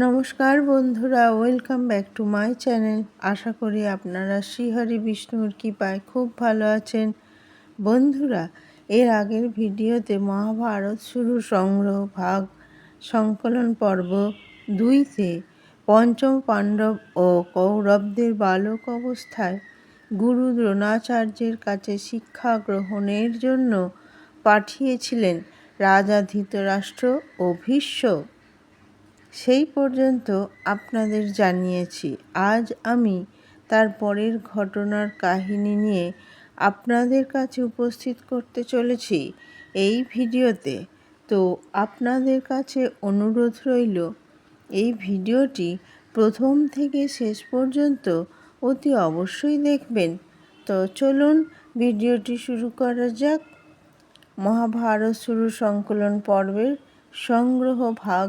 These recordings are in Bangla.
নমস্কার বন্ধুরা welcome back to my channel আশা করি আপনারা শ্রীহরি বিষ্ণুর কৃপায় খুব ভালো আছেন। বন্ধুরা, এর আগের ভিডিওতে মহাভারত শুরু সংগ্রহ ভাগ সংকলন পর্ব দুইতে পঞ্চম পাণ্ডব ও কৌরবদের বালক অবস্থায় গুরু দ্রোণাচার্যের কাছে শিক্ষা গ্রহণের জন্য পাঠিয়েছিলেন রাজা ধৃতরাষ্ট্র ও ভীষ্ম। সেই পর্যন্ত আপনাদের জানিয়েছি। আজ আমি তার পরের ঘটনার কাহিনী নিয়ে আপনাদের কাছে উপস্থিত করতে চলেছি এই ভিডিওতে। তো আপনাদের কাছে অনুরোধ রইল, এই ভিডিওটি প্রথম থেকে শেষ পর্যন্ত অতি অবশ্যই দেখবেন। তো চলুন ভিডিওটি শুরু করা যাক। মহাভারত শুরু সংকলন পর্বের সংগ্রহ ভাগ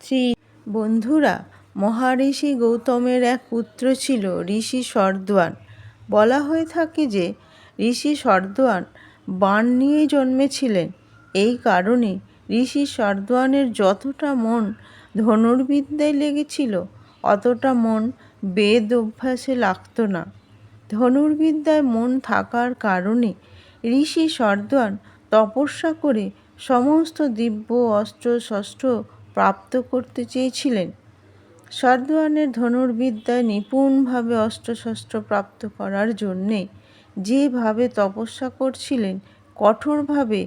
থ্রি। বন্ধুরা মহারিষি গৌতমের এক পুত্র ছিল ঋষি সর্দওয়ান বলা হয়ে থাকে যে, ঋষি সর্দওয়ান বাণ নিয়ে জন্মেছিলেন। এই কারণে ঋষি সর্দওয়ানের যতটা মন ধনুর্বিদ্যায় লেগেছিল, অতটা মন বেদ অভ্যাসে লাগত না। ধনুর্বিদ্যায় মন থাকার কারণে ঋষি সর্দওয়ান তপস্যা করে সমস্ত দিব্য, অস্ত্র, শস্ত্র প্রাপ্ত করতে চেয়েছিলেন। সর্দওয়ানের ধনুর্বিদ্যায় নিপুণভাবে অস্ত্রশস্ত্র প্রাপ্ত করার জন্যে যেভাবে তপস্যা করছিলেন, কঠোরভাবে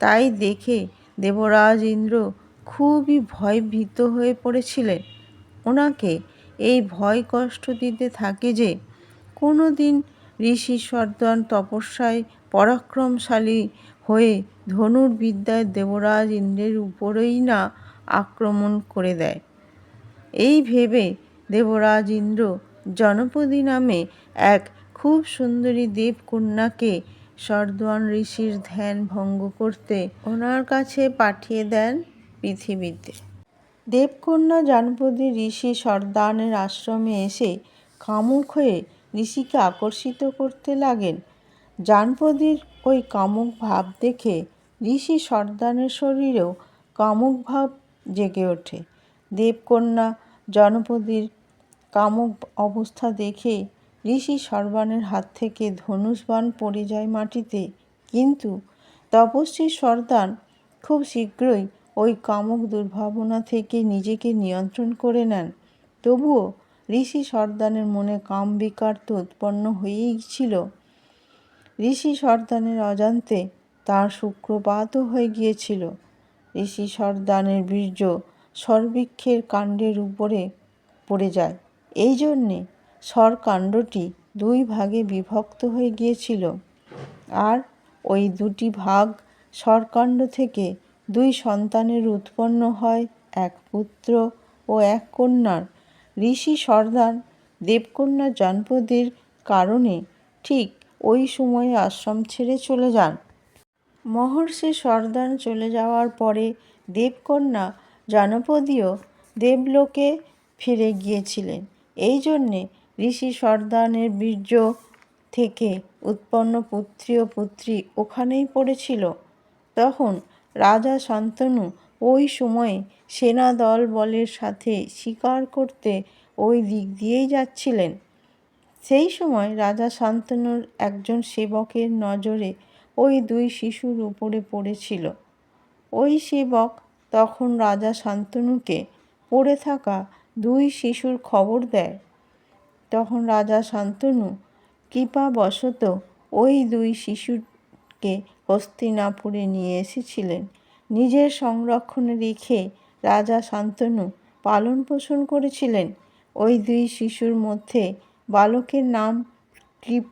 তাই দেখে দেবরাজ ইন্দ্র খুবই ভয়ভীত হয়ে পড়েছিলেন। ওনাকে এই ভয় কষ্ট দিতে থাকে যে কোনো দিন ঋষি সর্দান তপস্যায় পরাক্রমশালী হয়ে ধনুর্বিদ্যায় দেবরাজ ইন্দ্রের উপরেই না আক্রমণ করে দেয়। এই ভেবে দেবরাজ ইন্দ্র জনপদী নামে এক খুব সুন্দরী দেবকন্যাকে সর্দান ঋষির ধ্যান ভঙ্গ করতে ওনার কাছে পাঠিয়ে দেন পৃথিবীতে। দেবকন্যা জনপদী ঋষি সর্দানের আশ্রমে এসে কামুক হয়ে ঋষিকে আকর্ষিত করতে লাগেন। জানপদীর ওই কামুক ভাব দেখে ঋষি সর্দানের শরীরেও কামুক ভাব জেগে ওঠে। দেবকন্যা জনপদীর কামক অবস্থা দেখে ঋষি সর্বানের হাত থেকে ধনুষবাণ পড়ে যায় মাটিতে। কিন্তু তপস্বী সর্দান খুব শীঘ্রই ওই কামক দুর্ভাবনা থেকে নিজেকে নিয়ন্ত্রণ করে নেন। তবুও ঋষি সর্দানের মনে কাম বিকার তো উৎপন্ন হয়েই ছিল। ঋষি সর্দানের অজান্তে তার শুক্রপাতও হয়ে গিয়েছিল। ঋষি সর্দানের বীর্য সর্বৃক্ষের কাণ্ডের উপরে পড়ে যায়। এই জন্যে স্বরকাণ্ডটি দুই ভাগে বিভক্ত হয়ে গিয়েছিল। আর ওই দুটি ভাগ স্বরকাণ্ড থেকে দুই সন্তানের উৎপন্ন হয়, এক পুত্র ও এক কন্যার। ঋষি সর্দান দেবকন্যা জনপদের কারণে ঠিক ওই সময়ে আশ্রম ছেড়ে চলে যান। মহর্ষি সর্দান চলে যাওয়ার পরে দেবকন্যা জনপদীয় দেবলোকে ফিরে গিয়েছিলেন। এই জন্যে ঋষি সর্দানের বীর্য থেকে উৎপন্ন পুত্রী ও পুত্রী ওখানেই পড়েছিল। তখন রাজা শান্তনু ওই সময়ে সেনা দল বলের সাথে শিকার করতে ওই দিক দিয়েই যাচ্ছিলেন। সেই সময় রাজা শান্তনুর একজন সেবকের নজরে ওই দুই শিশুর উপরে পড়েছিল। ওই সেবক তখন রাজা শান্তনুকে পড়ে থাকা দুই শিশুর খবর দেয়। তখন রাজা শান্তনু কৃপাবশত ওই দুই শিশুকে হস্তিনাপুরে নিয়ে এসেছিলেন। নিজের সংরক্ষণে রেখে রাজা শান্তনু পালন পোষণ করেছিলেন। ওই দুই শিশুর মধ্যে বালকের নাম কৃপ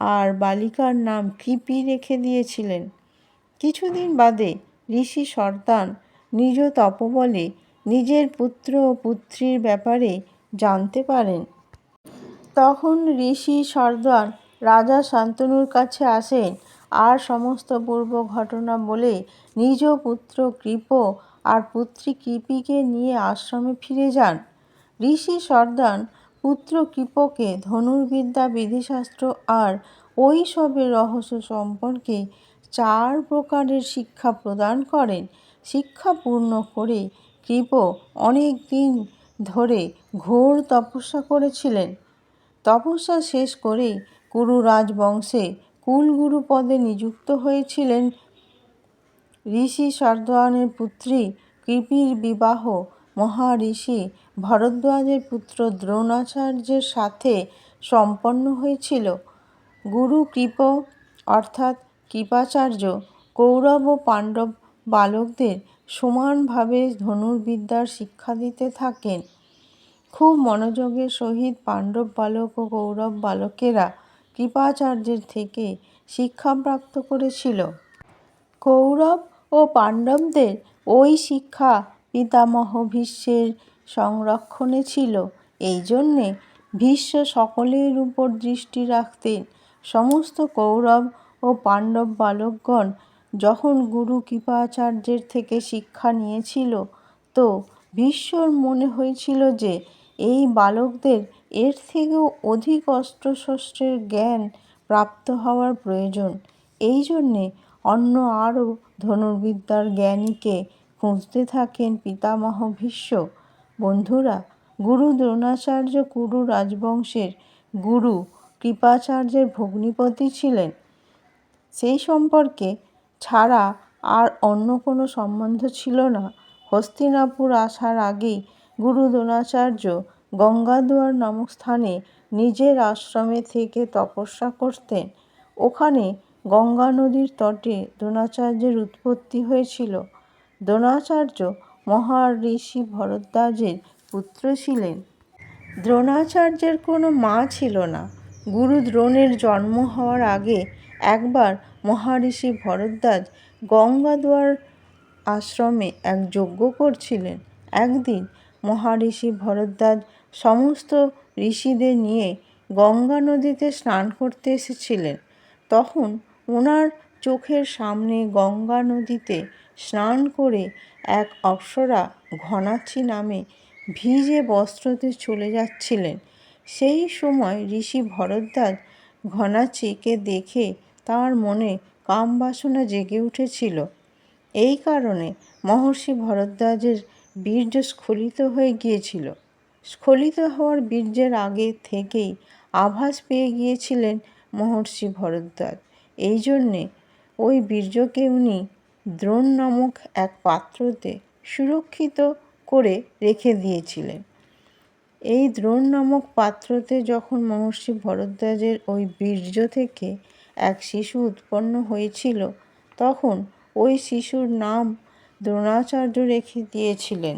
আর বালিকার নাম কৃপি রেখে দিয়েছিলেন। কিছুদিন বাদে ঋষি সর্দান নিজ তপবলে নিজের পুত্র ও পুত্রীর ব্যাপারে জানতে পারেন। তখন ঋষি সর্দান রাজা শান্তনুর কাছে আসেন আর সমস্ত পূর্ব ঘটনা বলে নিজ পুত্র কৃপ আর পুত্রী কৃপিকে নিয়ে আশ্রমে ফিরে যান। ঋষি সর্দান পুত্র কৃপকে ধনুর্বিদ্যা, বিধিশাস্ত্র আর ওই সবের রহস্য সম্পর্কে চার প্রকারের শিক্ষা প্রদান করেন। শিক্ষা পূর্ণ করে কৃপ অনেক দিন ধরে ঘোর তপস্যা করেছিলেন। তপস্যা শেষ করেই কুরু রাজবংশে কুলগুরু পদে নিযুক্ত হয়েছিলেন। ঋষি সর্দানের পুত্রী কৃপির বিবাহ মহাঋষি ভরদ্বাজের পুত্র দ্রোণাচার্যের সাথে সম্পন্ন হয়েছিল। গুরু কৃপ, অর্থাৎ কৃপাচার্য, কৌরব ও পাণ্ডব বালকদের সমানভাবে ধনুর্বিদ্যার শিক্ষা দিতে থাকেন। খুব মনোযোগের সহিত পাণ্ডব বালক ও কৌরব বালকেরা কৃপাচার্যের থেকে শিক্ষাপ্রাপ্ত করেছিল। কৌরব ও পাণ্ডবদের ওই শিক্ষা পিতামহ ভীষ্মের সংরক্ষণে ছিল। এই জন্যে ভীষ্ম সকলের উপর দৃষ্টি রাখতেন। সমস্ত কৌরব ও পাণ্ডব বালকগণ যখন গুরু কৃপাচার্যের থেকে শিক্ষা নিয়েছিল, তো ভীষ্মর মনে হয়েছিল যে, এই বালকদের এর থেকেও অধিক অস্ত্রশস্ত্রের জ্ঞান প্রাপ্ত হওয়ার প্রয়োজন। এই জন্যে অন্য আরও ধনুর্বিদ্যার জ্ঞানীকে খুঁজতে থাকেন পিতামহ ভীষ্ম। বন্ধুরা, গুরু দ্রোণাচার্য কুরু রাজবংশের গুরু কৃপাচার্যের ভগ্নিপতি ছিলেন। সেই সম্পর্কে ছাড়া আর অন্য কোনো সম্বন্ধ ছিল না। হস্তিনাপুর আসার আগেই গুরু দ্রোণাচার্য গঙ্গাদুয়ার নামক স্থানে নিজের আশ্রমে থেকে তপস্যা করতেন। ওখানে গঙ্গা নদীর তটে দ্রোণাচার্যের উৎপত্তি হয়েছিল। দ্রোণাচার্য মহাঋষি ভরদ্বাজের পুত্র ছিলেন। দ্রোণাচার্যের কোনো মা ছিল না। গুরু দ্রোণের জন্ম হওয়ার আগে একবার মহাঋষি ভরদ্বাজ গঙ্গাদুয়ার আশ্রমে এক যজ্ঞ করছিলেন। একদিন মহাঋষি ভরদ্বাজ সমস্ত ঋষিদের নিয়ে গঙ্গা নদীতে স্নান করতে এসেছিলেন। তখন ওনার চোখের সামনে গঙ্গা নদীতে স্নান করে এক অপ্সরা ঘনাচ্ছি নামে ভিজে বস্ত্রতে চলে যাচ্ছিলেন। সেই সময় ঋষি ভরদ্বাজ ঘনাচিকে দেখে তার মনে কামবাসনা জেগে উঠেছিল। এই কারণে মহর্ষি ভরদ্বাজের বীর্য স্খলিত হয়ে গিয়েছিল। স্খলিত হওয়ার বীর্যের আগে থেকেই আভাস পেয়ে গিয়েছিলেন মহর্ষি ভরদ্বাজ। এই জন্যে ওই বীর্যকে উনি দ্রোণ নামক এক পাত্রতে সুরক্ষিত করে রেখে দিয়েছিলেন। এই দ্রোণ নামক পাত্রতে যখন মহর্ষি ভরদ্বাজের ওই বীর্য থেকে এক শিশু উৎপন্ন হয়েছিল, তখন ওই শিশুর নাম দ্রোণাচার্য রেখে দিয়েছিলেন।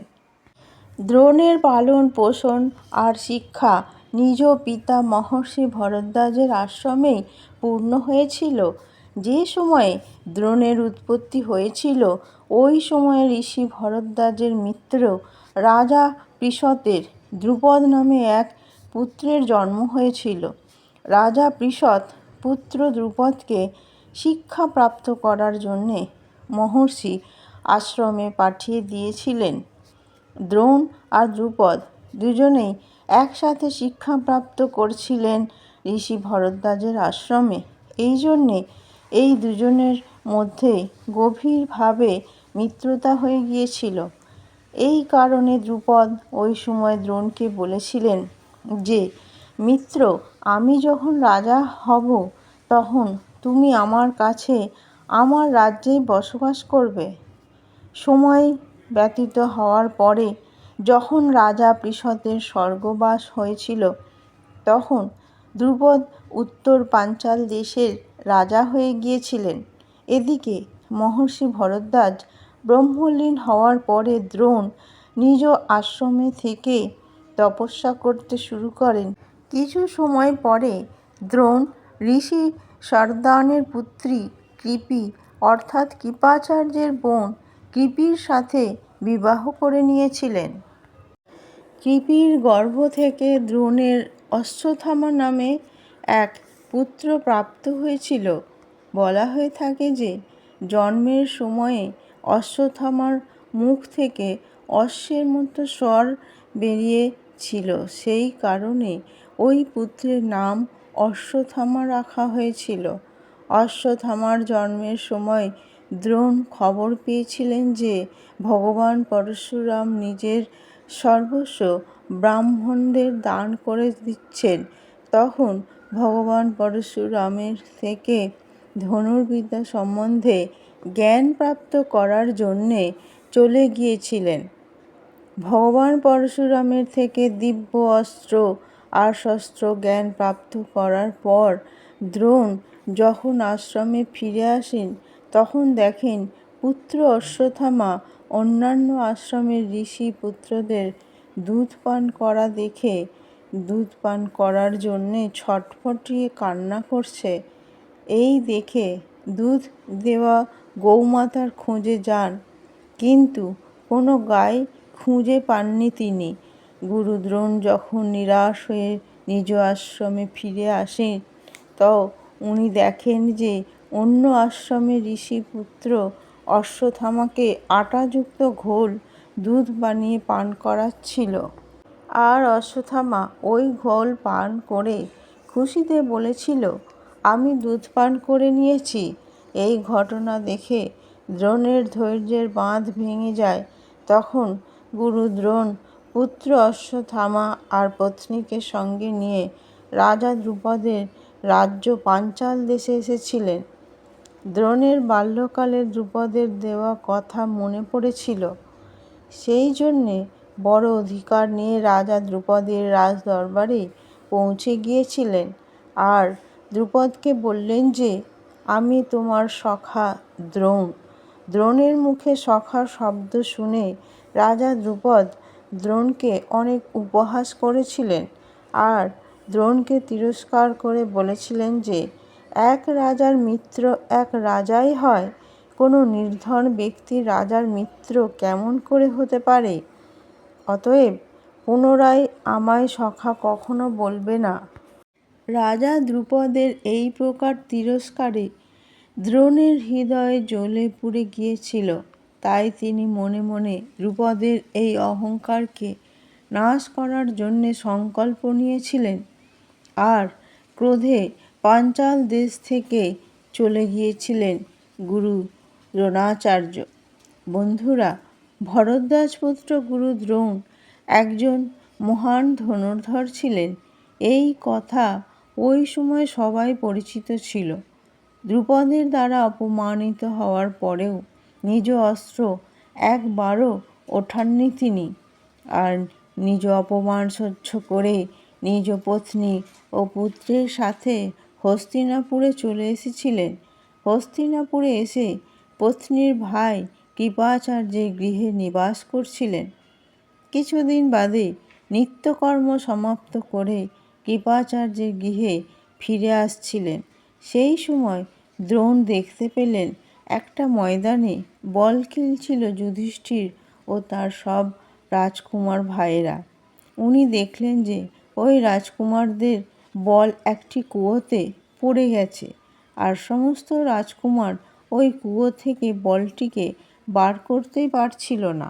দ্রোণের পালন, পোষণ আর শিক্ষা নিজ পিতা মহর্ষি ভরদ্বাজের আশ্রমেই পূর্ণ হয়েছিল। যে সময়ে দ্রোণের উৎপত্তি হয়েছিল, ওই সময়ে ঋষি ভরদ্বাজের মিত্র রাজা পৃষতের দ্রুপদ নামে এক পুত্রের জন্ম হয়েছিল। রাজা পৃষৎ পুত্র দ্রুপদকে শিক্ষা প্রাপ্ত করার জন্যে মহর্ষি আশ্রমে পাঠিয়ে দিয়েছিলেন। দ্রোণ আর দ্রুপদ দুজনেই একসাথে শিক্ষাপ্রাপ্ত করছিলেন ঋষি ভরদ্বাজের আশ্রমে। এই জন্যে এই দুজনের মধ্যে গভীরভাবে মিত্রতা হয়ে গিয়েছিল। এই কারণে দ্রুপদ ওই সময় দ্রোণকে বলেছিলেন যে, মিত্র, আমি যখন রাজা হব, তখন তুমি আমার কাছে আমার রাজ্যেই বসবাস করবে। সময় ব্যতীত হওয়ার পরে যখন রাজা পৃষদের স্বর্গবাস হয়েছিল, তখন দ্রুপদ উত্তর পাঞ্চাল দেশের রাজা হয়ে গিয়েছিলেন। এদিকে মহর্ষি ভরদ্বাজ ব্রহ্মলীন হওয়ার পরে দ্রোণ নিজ আশ্রমে থেকে তপস্যা করতে শুরু করেন। কিছু সময় পরে দ্রোণ ঋষি সর্দানের পুত্রী কৃপি অর্থাৎ কৃপাচার্যের বোন কৃপির সাথে বিবাহ করে নিয়েছিলেন। কৃপির গর্ভ থেকে দ্রোণের অশ্বত্থামা নামে এক পুত্র প্রাপ্ত হয়েছিল। বলা হয়ে থাকে যে, জন্মের সময়ে অশ্বত্থামার মুখ থেকে অশ্বের মতো স্বর বেরিয়েছিল সেই কারণে ওই পুত্রের নাম অশ্বথামা রাখা হয়েছিল। অশ্বত্থামার জন্মের সময় দ্রোণ খবর পেয়েছিলেন যে, ভগবান পরশুরাম নিজের সর্বস্ব ব্রাহ্মণদের দান করে দিচ্ছেন। তখন ভগবান পরশুরামের থেকে ধনুর্বিদ্যা সম্বন্ধে জ্ঞান প্রাপ্ত করার জন্যে চলে গিয়েছিলেন। ভগবান পরশুরামের থেকে দিব্য অস্ত্র আর শস্ত্র জ্ঞান প্রাপ্ত করার পর দ্রোণ যখন আশ্রমে ফিরে আসেন, তখন দেখেন পুত্র অশ্বথামা অন্যান্য আশ্রমের ঋষি পুত্রদের দুধ পান করা দেখে দুধ পান করার জন্যে ছটফটিয়ে কান্না করছে। এই দেখে দুধ দেওয়া গৌমাতার খোঁজে যান, কিন্তু কোনো গাই খুঁজে পাননি তিনি। গুরুদ্রোণ যখন নিরাশ হয়ে নিজ আশ্রমে ফিরে আসেন তো উনি দেখেন যে অন্য আশ্রমে ঋষি পুত্র অশ্বত্থামাকে আটাযুক্ত ঘোল দুধ বানিয়ে পান করাচ্ছিল। আর অশ্বথামা ওই ঘোল পান করে খুশিতে বলেছিল, আমি দুধ পান করে নিয়েছি। এই ঘটনা দেখে দ্রোণের ধৈর্যের বাঁধ ভেঙে যায়। তখন গুরু দ্রোণ, পুত্র অশ্বথামা আর পত্নীকে সঙ্গে নিয়ে রাজা দ্রুপদের রাজ্য পাঞ্চাল দেশে এসেছিলেন। দ্রোণের বাল্যকালে দ্রুপদের দেওয়া কথা মনে পড়েছিল। সেই জন্যে বড় অধিকার নিয়ে রাজা দ্রুপদের রাজদরবারে পৌঁছে গিয়েছিলেন। আর দ্রুপদকে বললেন যে, আমি তোমার সখা দ্রোণ। দ্রোণের মুখে সখা শব্দ শুনে রাজা দ্রুপদ দ্রোণকে অনেক উপহাস করেছিলেন। আর দ্রোণকে তিরস্কার করে বলেছিলেন যে, এক রাজার মিত্র এক রাজাই হয়। কোনো নির্ধন ব্যক্তি রাজার মিত্র কেমন করে হতে পারে? অতএব পুনরায় আমায় সখা কখনো বলবে না। রাজা দ্রুপদের এই প্রকার তিরস্কারে দ্রোণের হৃদয়ে জ্বলে পুড়ে গিয়েছিল। তাই তিনি মনে মনে দ্রুপদের এই অহংকারকে নাশ করার জন্যে সংকল্প নিয়েছিলেন আর ক্রোধে পাঞ্চাল দেশ থেকে চলে গিয়েছিলেন গুরু দ্রোণাচার্য। বন্ধুরা ভরদ্বাজপুত্র গুরু দ্রোণ একজন মহান ধনুর্ধর ছিলেন। এই কথা ওই সময় সবাই পরিচিত ছিল। দ্রুপদের দ্বারা অপমানিত হওয়ার পরেও নিজ অস্ত্র একবারও ওঠাননি তিনি আর নিজ অপমান সহ্য করে নিজ পত্নী ও পুত্রের সাথে হস্তিনাপুরে চলে এসেছিলেন। হস্তিনাপুরে এসে পত্নীর ভাই কৃপাচার্যের গৃহে নিবাস করছিলেন। কিছুদিন বাদে নিত্যকর্ম সমাপ্ত করে কৃপাচার্যের গৃহে ফিরে আসছিলেন। সেই সময় দ্রোণ দেখতে পেলেন, একটা ময়দানে বল খেলছিল যুধিষ্ঠির ও তার সব রাজকুমার ভাইয়েরা। উনি দেখলেন যে ওই রাজকুমারদের বল একটি কুয়োতে পড়ে গেছে, আর সমস্ত রাজকুমার ওই কুয়ো থেকে বলটিকে বার করতেই পারছিল না।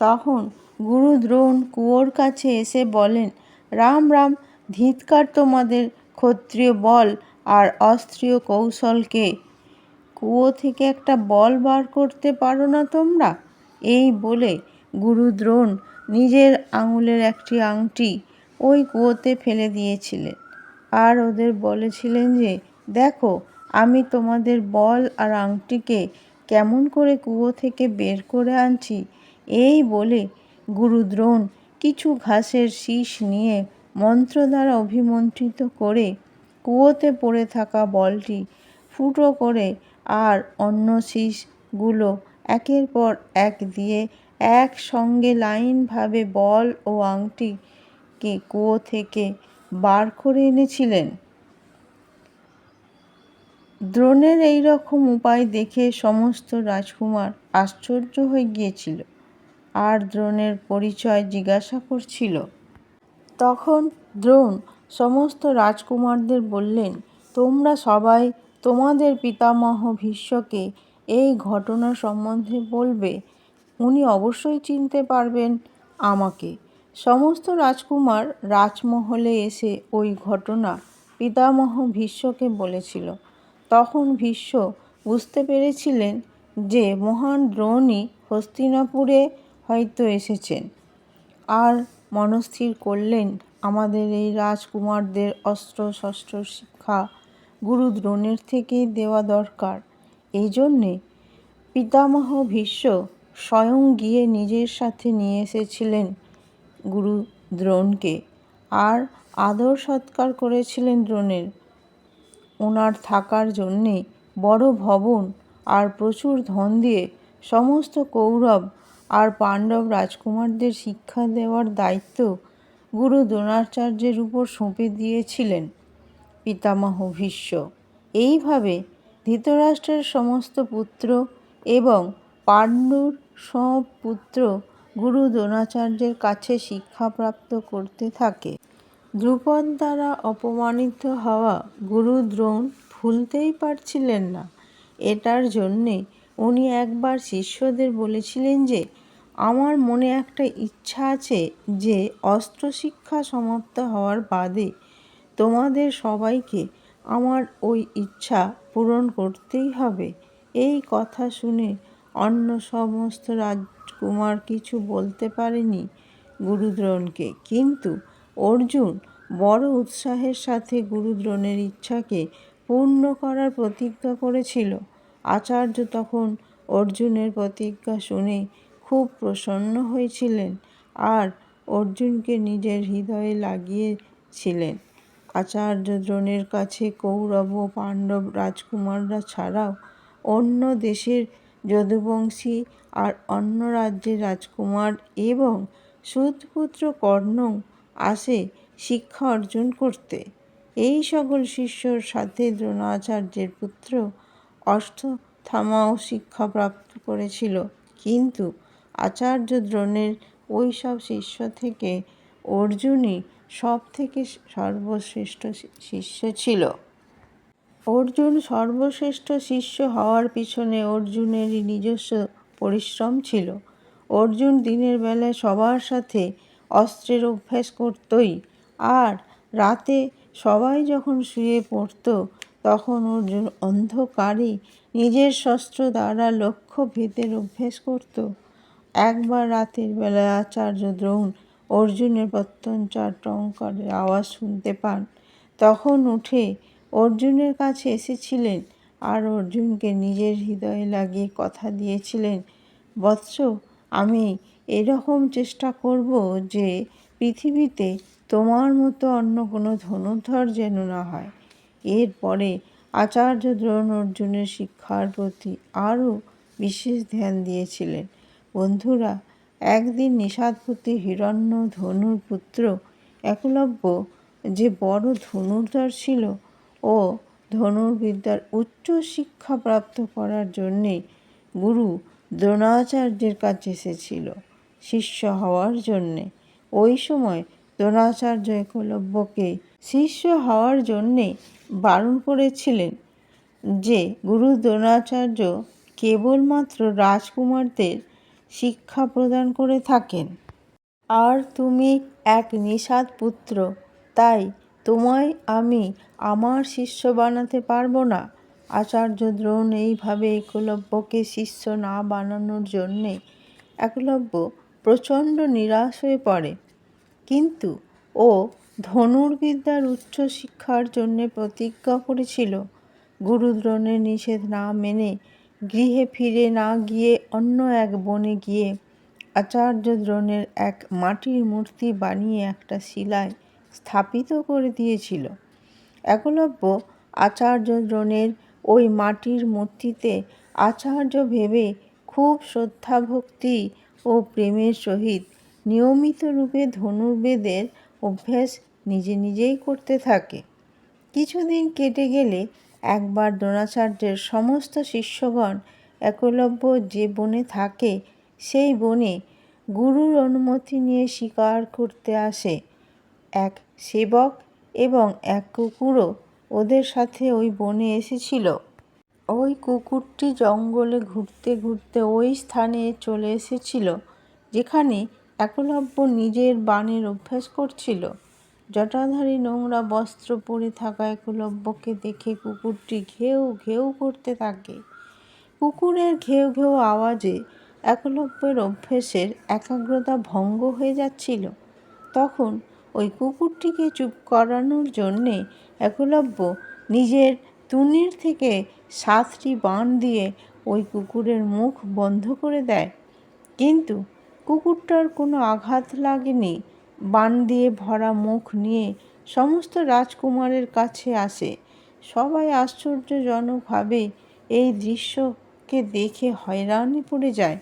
তখন গুরু দ্রোণ কুয়োর কাছে এসে বলেন, রাম রাম, ধিৎকার তোমাদের ক্ষত্রিয় বল আর অস্ত্রীয় কৌশলকে। কুয়ো থেকে একটা বল বার করতে পারো না তোমরা? এই বলে গুরু দ্রোণ নিজের আঙুলের একটি আংটি ওই কুয়োতে ফেলে দিয়েছিলেন। আর ওদের বলেছিলেন যে, দেখো, আমি তোমাদের বল আর আংটিকে কেমন করে কুয়ো থেকে বের করে আনছি? এই বলে গুরুদ্রোণ কিছু ঘাসের শীষ নিয়ে মন্ত্র দ্বারা অভিমন্ত্রিত করে কুয়োতে পড়ে থাকা বলটি ফুটো করে আর অন্য শীষগুলো একের পর এক দিয়ে একসঙ্গে লাইনভাবে বল ও আংটিকে কুয়ো থেকে বার করে এনেছিলেন। দ্রোণের এই রকম উপায় দেখে সমস্ত রাজকুমার আশ্চর্য হয়ে গিয়েছিল। আর দ্রোণের পরিচয় জিজ্ঞাসা করছিল। তখন দ্রোণ সমস্ত রাজকুমারদের বললেন, তোমরা সবাই তোমাদের পিতামহ ভীষ্মকে এই ঘটনা সম্বন্ধে বলবে। উনি অবশ্যই চিনতে পারবেন আমাকে। সমস্ত রাজকুমার রাজমহলে এসে ওই ঘটনা পিতামহ ভীষ্মকে বলেছিল। তখন ভীষ্ম বুঝতে পেরেছিলেন যে মহান দ্রোণী হস্তিনাপুরে হয়তো এসেছেন। আর মনস্থির করলেন আমাদের এই রাজকুমারদের অস্ত্র শস্ত্র শিক্ষা গুরু দ্রোণের থেকেই দেওয়া দরকার। এই জন্যে পিতামহ ভীষ্ম স্বয়ং গিয়ে নিজের সাথে নিয়ে এসেছিলেন গুরু দ্রোণকে। আর আদর সৎকার করেছিলেন দ্রোণের। ওনার থাকার জন্যে বড় ভবন আর প্রচুর ধন দিয়ে সমস্ত কৌরব আর পাণ্ডব রাজকুমারদের শিক্ষা দেওয়ার দায়িত্ব গুরু দ্রোণাচার্যের উপর সঁপে দিয়েছিলেন। পিতামহ ভীষ্ম, এইভাবে ধৃতরাষ্ট্রের সমস্ত পুত্র এবং পাণ্ডুর সব পুত্র গুরু দ্রোণাচার্যের কাছে শিক্ষাপ্রাপ্ত করতে থাকে। দ্রুপদ দ্বারা অপমানিত হওয়া গুরু দ্রোণ ভুলতেই পারছিলেন না। এটার জন্যে উনি একবার শিষ্যদের বলেছিলেন যে, আমার মনে একটা ইচ্ছা আছে যে অস্ত্র শিক্ষা সমাপ্ত হওয়ার বাদে তোমাদের সবাইকে আমার ওই ইচ্ছা পূরণ করতেই হবে। এই কথা শুনে অন্য সমস্ত রাজকুমার কিছু বলতে পারেনি গুরুদ্রোণকে। কিন্তু অর্জুন বড় উৎসাহের সাথে গুরুদ্রোণের ইচ্ছাকে পূর্ণ করার প্রতিজ্ঞা করেছিল। আচার্য তখন অর্জুনের প্রতিজ্ঞা শুনে খুব প্রসন্ন হয়েছিলেন আর অর্জুনকে নিজের হৃদয়ে লাগিয়েছিলেন। আচার্য দ্রোণের কাছে কৌরব ও পাণ্ডব রাজকুমাররা ছাড়াও অন্য দেশের যদুবংশী আর অন্য রাজ্যের রাজকুমার এবং সুতপুত্র কর্ণ আসে শিক্ষা অর্জন করতে। এই সকল শিষ্যর সাথে দ্রোণাচার্যের পুত্র অশ্বত্থামাও শিক্ষা প্রাপ্ত করেছিল। কিন্তু আচার্য দ্রোণের ওই সব শিষ্য থেকে অর্জুনই সব থেকে সর্বশ্রেষ্ঠ শিষ্য ছিল। অর্জুন সর্বশ্রেষ্ঠ শিষ্য হওয়ার পিছনে অর্জুনেরই নিজস্ব পরিশ্রম ছিল। অর্জুন দিনের বেলায় সবার সাথে অস্ত্রের অভ্যাস করতই। আর রাতে সবাই যখন শুয়ে পড়ত, তখন অর্জুন অন্ধকারে নিজের শস্ত্র দ্বারা লক্ষ্য ভেদের অভ্যেস করত। একবার রাতের বেলায় আচার্য দ্রোণ অর্জুনের প্রত্যঞ্চার টঙ্কারের আওয়াজ শুনতে পান, তখন উঠে অর্জুনের কাছে এসেছিলেন আর অর্জুনকে নিজের হৃদয়ে লাগিয়ে কথা দিয়েছিলেন, বৎস, আমি এরকম চেষ্টা করব যে পৃথিবীতে তোমার মতো অন্য কোনো ধনুর্ধর যেন না হয়। এরপরে আচার্য দ্রোণ অর্জুনের শিক্ষার প্রতি আরও বিশেষ ধ্যান দিয়েছিলেন। বন্ধুরা, একদিন নিষাদপতি হিরণ্য ধনুর পুত্র একলব্য যে বড় ধনুর্ধর ছিল ও ধনুর্বিদ্যার উচ্চ শিক্ষা প্রাপ্ত করার জন্যে গুরু দ্রোণাচার্যের কাছে এসেছিল। শিষ্য হওয়ার জন্যে। ওই সময় দ্রোণাচার্য একলব্যকে শিষ্য হওয়ার জন্যে বারণ করেছিলেন যে, গুরু দ্রোণাচার্য কেবলমাত্র রাজকুমারদের শিক্ষা প্রদান করে থাকেন। আর তুমি এক নিষাদ পুত্র, তাই তোমায় আমি আমার শিষ্য বানাতে পারব না। আচার্য দ্রোণ এইভাবে একলব্যকে শিষ্য না বানানোর জন্যে একলব্য প্রচণ্ড নিরাশ হয়ে পড়ে। কিন্তু ও ধনুর্বিদ্যার উচ্চ শিক্ষার জন্যে প্রতিজ্ঞা করেছিল। গুরুদ্রোণের নিষেধ না মেনে গৃহে ফিরে না গিয়ে অন্য এক বনে গিয়ে আচার্য দ্রোণের এক মাটির মূর্তি বানিয়ে একটা শিলায় স্থাপিত করে দিয়েছিল। একলব্য আচার্য দ্রোণের ওই মাটির মূর্তিতে আচার্য ভেবে খুব শ্রদ্ধাভক্তি ও প্রেমের সহিত নিয়মিত রূপে ধনুর্বেদের অভ্যাস নিজে নিজেই করতে থাকে। কিছুদিন কেটে গেলে একবার দ্রোণাচার্যের সমস্ত শিষ্যগণ একলব্য যে বনে থাকে, সেই বনে গুরুর অনুমতি নিয়ে শিকার করতে আসে। এক সেবক এবং এক কুকুরও ওদের সাথে ওই বনে এসেছিল। ওই কুকুরটি জঙ্গলে ঘুরতে ঘুরতে ওই স্থানে চলে এসেছিল, যেখানে একলব্য নিজের বাণের অভ্যাস করছিল। জটাধারী নোংরা বস্ত্র পরে থাকা একলব্যকে দেখে কুকুরটি ঘেউ ঘেউ করতে থাকে। কুকুরের ঘেউ ঘেউ আওয়াজে একলব্যের অভ্যেসের একাগ্রতা ভঙ্গ হয়ে যাচ্ছিল। তখন ওই কুকুরটিকে চুপ করানোর জন্যে একলব্য নিজের তুনির থেকে সাতটি বান দিয়ে ওই কুকুরের মুখ বন্ধ করে দেয়। কিন্তু কুকুরটার কোনো আঘাত লাগেনি। বান দিয়ে ভরা মুখ নিয়ে সমস্ত রাজকুমারের কাছে আসে। সবাই আশ্চর্যজনকভাবে এই দৃশ্যকে দেখে হয়রানি পড়ে যায়।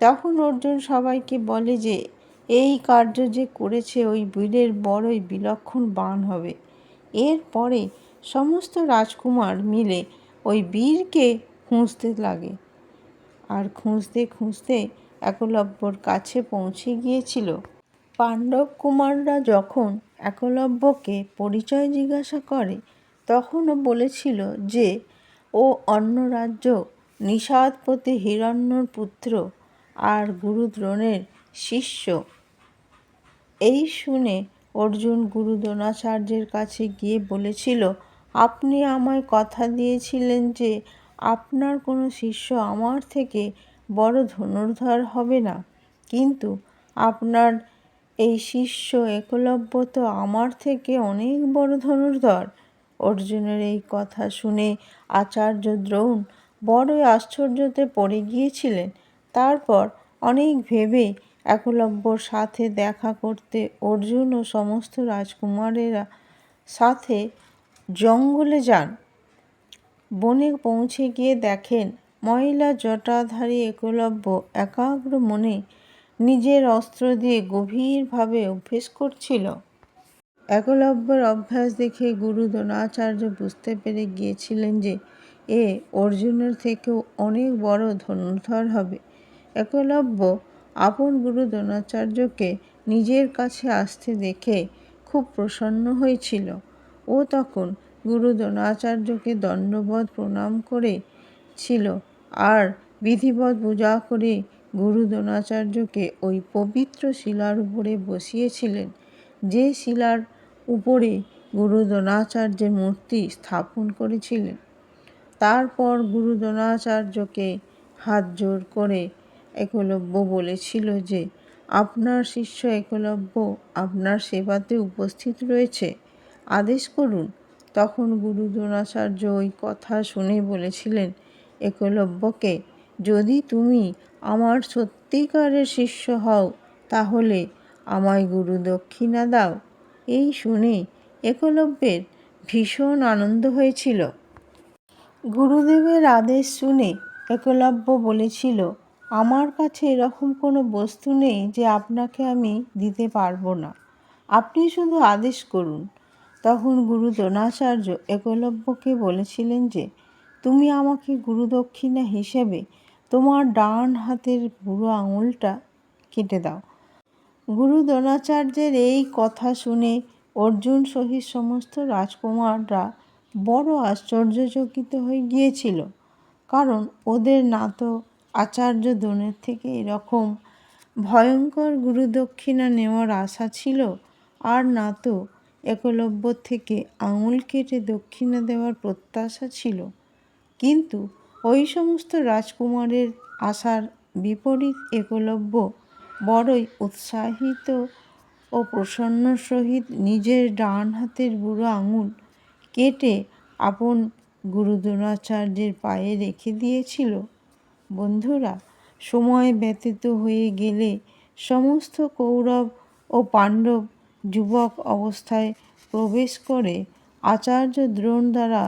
তখন অর্জুন সবাইকে বলে যে, এই কার্য যে করেছে ওই বীরের বড়ই বিলক্ষণ বান হবে। এরপরে সমস্ত রাজকুমার মিলে ওই বীরকে খুঁজতে লাগে। আর খুঁজতে খুঁজতে একলব্যর কাছে পৌঁছে গিয়েছিল। পাণ্ডব কুমাররা যখন একলব্যকে পরিচয় জিজ্ঞাসা করে, তখনও বলেছিল যে, ও অন্য রাজ্য নিষাদপতি হিরণ্যর পুত্র আর গুরুদ্রোণের শিষ্য এই শুনে অর্জুন গুরু দ্রোণাচার্যের কাছে গিয়ে বলেছিল আপনি আমায় কথা দিয়েছিলেন যে আপনার কোনো শিষ্য আমার থেকে বড় ধনুর্ধর হবে না। কিন্তু আপনার এই শিষ্য একলব্য তো আমার থেকে অনেক বড় ধনুর্ধর। অর্জুনের এই কথা শুনে আচার্য দ্রোণ বড়ই আশ্চর্যতে পড়ে গিয়েছিলেন। তারপর অনেক ভেবে একলব্যর সাথে দেখা করতে অর্জুন ও সমস্ত রাজকুমারেরা সাথে জঙ্গলে যান। বনে পৌঁছে গিয়ে দেখেন, মহিলা জটাধারী একলব্য একাগ্র মনে নিজের অস্ত্র দিয়ে গভীরভাবে অভ্যেস করছিল। একলব্যর অভ্যাস দেখে গুরু দ্রোণাচার্য বুঝতে পেরে গিয়েছিলেন যে, এ অর্জুনের থেকেও অনেক বড় ধনুর্ধর হবে। একলব্য আপন গুরু দ্রোণাচার্যকে নিজের কাছে আসতে দেখে খুব প্রসন্ন হয়েছিল। ও তখন গুরু দ্রোণাচার্যকে দণ্ডবধ প্রণাম করে ছিল। আর বিধিবৎ পূজা করে গুরু দ্রোণাচার্যকে ওই পবিত্র শিলার উপরে বসিয়েছিলেন। যে শিলার উপরে গুরু দ্রোণাচার্যের মূর্তি স্থাপন করেছিলেন, তারপর গুরু দ্রোণাচার্যকে হাত জোর করে একলব্য বলেছিল যে, আপনার শিষ্য একলব্য আপনার সেবাতে উপস্থিত রয়েছে। আদেশ করুন। তখন গুরু দ্রোণাচার্য ওই কথা শুনে বলেছিলেন, একলব্যকে, যদি তুমি আমার সত্যিকারের শিষ্য হও, তাহলে আমায় গুরু দক্ষিণা দাও। এই শুনে একলব্যের ভীষণ আনন্দ হয়েছিল। গুরুদেবের আদেশ শুনে একলব্য বলেছিল, আমার কাছে এরকম কোনো বস্তু নেই যে আপনাকে আমি দিতে পারব না। আপনি শুধু আদেশ করুন। তখন গুরু দ্রোণাচার্য একলব্যকে বলেছিলেন যে, তুমি আমাকে গুরুদক্ষিণা হিসেবে তোমার ডান হাতের বুড়ো আঙুলটা কেটে দাও। গুরু দ্রোণাচার্যের এই কথা শুনে অর্জুন সহিত সমস্ত রাজকুমাররা বড় আশ্চর্যচকিত হয়ে গিয়েছিল, কারণ ওদের না তো আচার্য দ্রোণের থেকে এরকম ভয়ঙ্কর গুরুদক্ষিণা নেওয়ার আশা ছিল, আর না তো একলব্য থেকে আঙুল কেটে দক্ষিণা দেওয়ার প্রত্যাশা ছিল। কিন্তু ওই সমস্ত রাজকুমারের আশার বিপরীত একলব্য বড়ই উৎসাহিত ও প্রসন্ন সহিত নিজের ডান হাতের বুড়ো আঙুল কেটে আপন গুরু দ্রোণাচার্যের পায়ে রেখে দিয়েছিল। বন্ধুরা, সময় ব্যতীত হয়ে গেলে সমস্ত কৌরব ও পাণ্ডব যুবক অবস্থায় প্রবেশ করে আচার্য দ্রোণ দ্বারা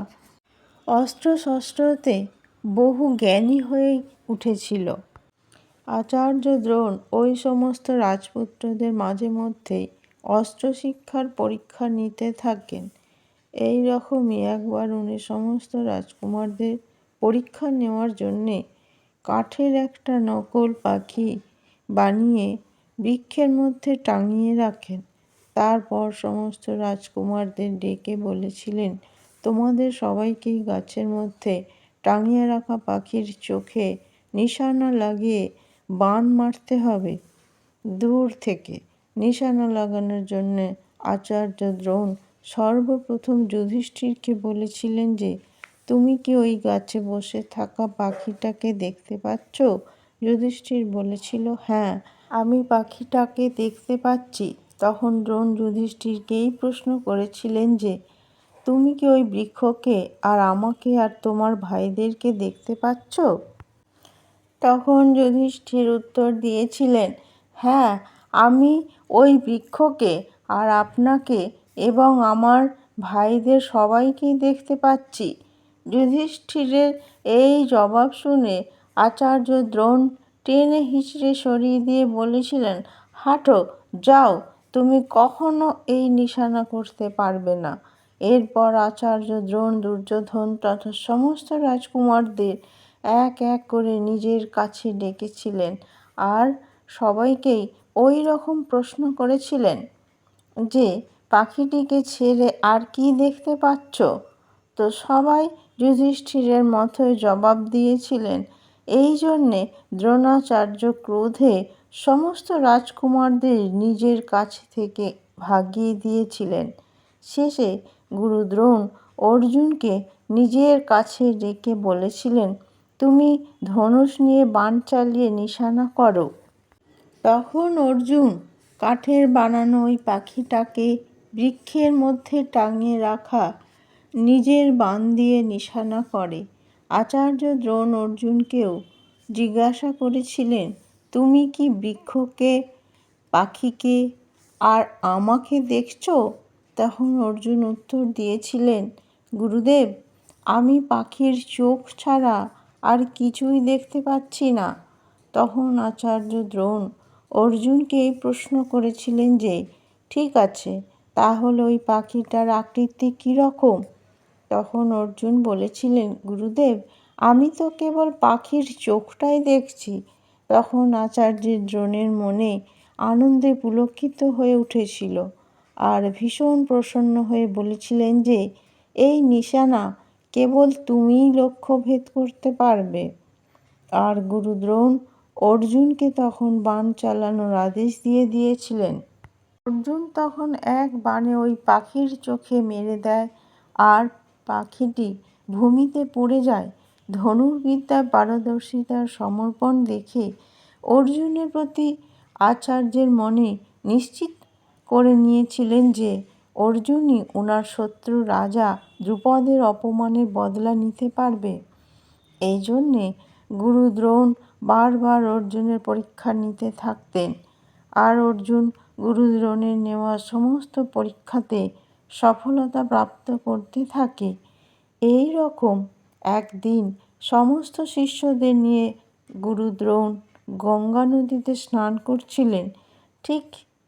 অস্ত্রশস্ত্রতে বহু জ্ঞানী হয়ে উঠেছিল। আচার্য দ্রোণ ওই সমস্ত রাজপুত্রদের মাঝে মধ্যেই অস্ত্র শিক্ষার পরীক্ষা নিতে থাকেন। এই রকমই একবার উনি সমস্ত রাজকুমারদের পরীক্ষা নেওয়ার জন্যে কাঠের একটা নকল পাখি বানিয়ে বৃক্ষের মধ্যে টাঙিয়ে রাখেন। তারপর সমস্ত রাজকুমারদের ডেকে বলেছিলেন, তোমাদের সবাইকেই গাছের মধ্যে টাঙিয়ে রাখা পাখির চোখে নিশানা লাগিয়ে বান মারতে হবে। দূর থেকে নিশানা লাগানোর জন্যে আচার্য দ্রোণ সর্বপ্রথম যুধিষ্ঠিরকে বলেছিলেন যে, তুমি কি ওই গাছে বসে থাকা পাখিটাকে দেখতে পাচ্ছ? যুধিষ্ঠির বলেছিল হ্যাঁ আমি পাখিটাকে দেখতে পাচ্ছি। তখন দ্রোণ যুধিষ্ঠিরকেই প্রশ্ন করেছিলেন যে, তুমি কি ওই বৃক্ষকে আর আমাকে আর তোমার ভাইদেরকে দেখতে পাচ্ছ? তখন যুধিষ্ঠির উত্তর দিয়েছিলেন হ্যাঁ আমি ওই বৃক্ষকে আর আপনাকে এবং আমার ভাইদের সবাইকেই দেখতে পাচ্ছি। যুধিষ্ঠিরের এই জবাব শুনে আচার্য দ্রোণ টেনে হিচড়ে সরিয়ে দিয়ে বলেছিলেন, হাঁটো, যাও। তুমি কখনো এই নিশানা করতে পারবে না। এরপর আচার্য, দ্রোণ, দুর্যোধন তথা সমস্ত রাজকুমারদের এক এক করে নিজের কাছে ডেকেছিলেন আর সবাইকেই ওই রকম প্রশ্ন করেছিলেন যে, পাখিটিকে ছেড়ে আর কি দেখতে পাচ্ছ? তো সবাই যুধিষ্ঠিরের মতোই জবাব দিয়েছিলেন এই জন্যে দ্রোণাচার্য ক্রোধে সমস্ত রাজকুমারদের নিজের কাছ থেকে ভাগিয়ে দিয়েছিলেন। শেষে গুরু দ্রোণ অর্জুনকে নিজের কাছে ডেকে বলেছিলেন, তুমি ধনুষ নিয়ে বাণ চালিয়ে নিশানা করো। তখন অর্জুন কাঠের বানানো ওই পাখিটাকে বৃক্ষের মধ্যে টাঙিয়ে রাখা নিজের বান দিয়ে নিশানা করে। আচার্য দ্রোণ অর্জুনকেও জিজ্ঞাসা করেছিলেন, তুমি কি বৃক্ষকে, পাখিকে আর আমাকে দেখছ? তখন অর্জুন উত্তর দিয়েছিলেন, গুরুদেব, আমি পাখির চোখ ছাড়া আর কিছুই দেখতে পাচ্ছি না। তখন আচার্য দ্রোণ অর্জুনকে এই প্রশ্ন করেছিলেন যে, ঠিক আছে, তাহলে ওই পাখিটার আকৃতি কীরকম তখন অর্জুন বলেছিলেন, গুরুদেব, আমি তো কেবল পাখির চোখটাই দেখছি। তখন আচার্যের দ্রোণের মনে আনন্দে পুলকিত হয়ে উঠেছিল আর ভীষণ প্রসন্ন হয়ে বলেছিলেন যে, এই নিশানা কেবল তুমিই লক্ষ্য ভেদ করতে পারবে। আর গুরুদ্রোণ অর্জুনকে তখন বাণ চালানোর আদেশ দিয়ে দিয়েছিলেন। অর্জুন তখন এক বাণে ওই পাখির চোখে মেরে দেয় আর পাখিটি ভূমিতে পড়ে যায়। ধনুর্বিদ্যায় পারদর্শিতার সমর্পণ দেখে অর্জুনের প্রতি আচার্যের মনে নিশ্চিত করে নিয়েছিলেন যে, অর্জুনই ওনার শত্রু রাজা দ্রুপদের অপমানের বদলা নিতে পারবে। এই জন্যে গুরু দ্রোণ বারবার অর্জুনের পরীক্ষা নিতে থাকতেন। আর অর্জুন গুরু দ্রোণের নেওয়া সমস্ত পরীক্ষাতে সফলতা প্রাপ্ত করতে থাকে। এই রকম একদিন সমস্ত শিষ্যদের নিয়ে গুরু দ্রোণ গঙ্গা নদীতে স্নান করছিলেন। ঠিক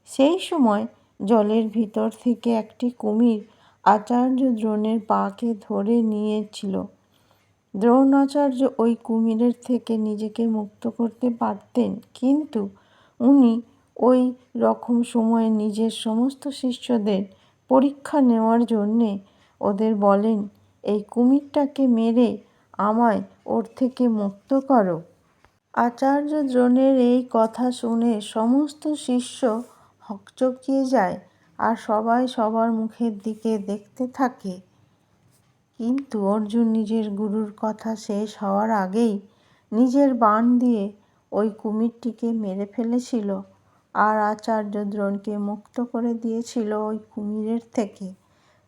সেই সময় জলের ভিতর থেকে একটি কুমির আচার্য দ্রোণের পাকে ধরে নিয়েছিল। দ্রোণাচার্য ওই কুমিরের থেকে নিজেকে মুক্ত করতে পারতেন, কিন্তু উনি ওই রকম সময়ে নিজের সমস্ত শিষ্যদের পরীক্ষা নেওয়ার জন্যে ওদের বলেন, এই কুমিরটাকে মেরে আমায় ওর থেকে মুক্ত করো। আচার্য দ্রোণের এই কথা শুনে সমস্ত শিষ্য হকচকিয়ে যায় আর সবাই সবার মুখের দিকে দেখতে থাকে। কিন্তু অর্জুন নিজের গুরুর কথা শেষ হওয়ার আগেই নিজের বাণ দিয়ে ওই কুমিরটিকে মেরে ফেলেছিল। আর আচার্য দ্রোণকে মুক্ত করে দিয়েছিল ওই কুমিরের থেকে।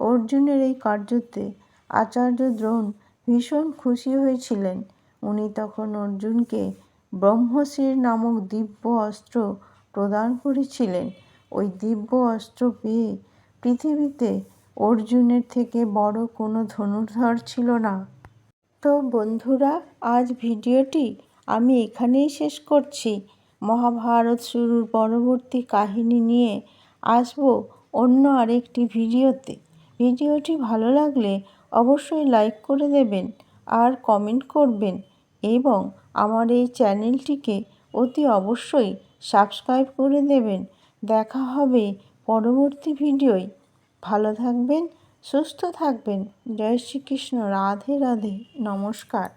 অর্জুনের এই কার্যতে আচার্য দ্রোণ ভীষণ খুশি হয়েছিলেন। উনি তখন অর্জুনকে ব্রহ্মশির নামক দিব্য অস্ত্র প্রদান করেছিলেন। ওই দিব্য অস্ত্র পেয়ে পৃথিবীতে অর্জুনের থেকে বড় কোনো ধনুর্ধর ছিল না। তো বন্ধুরা, আজ ভিডিওটি আমি এখানেই শেষ করছি। মহাভারত শুরুর পরবর্তী কাহিনী নিয়ে আসব অন্য আরেকটি ভিডিওতে। ভিডিওটি ভালো লাগলে অবশ্যই লাইক করে দেবেন আর কমেন্ট করবেন এবং আমার এই চ্যানেলটিকে অতি অবশ্যই সাবস্ক্রাইব করে দেবেন। দেখা হবে পরবর্তী ভিডিওয়। ভালো থাকবেন, সুস্থ থাকবেন। জয় শ্রীকৃষ্ণ। রাধে রাধে। নমস্কার।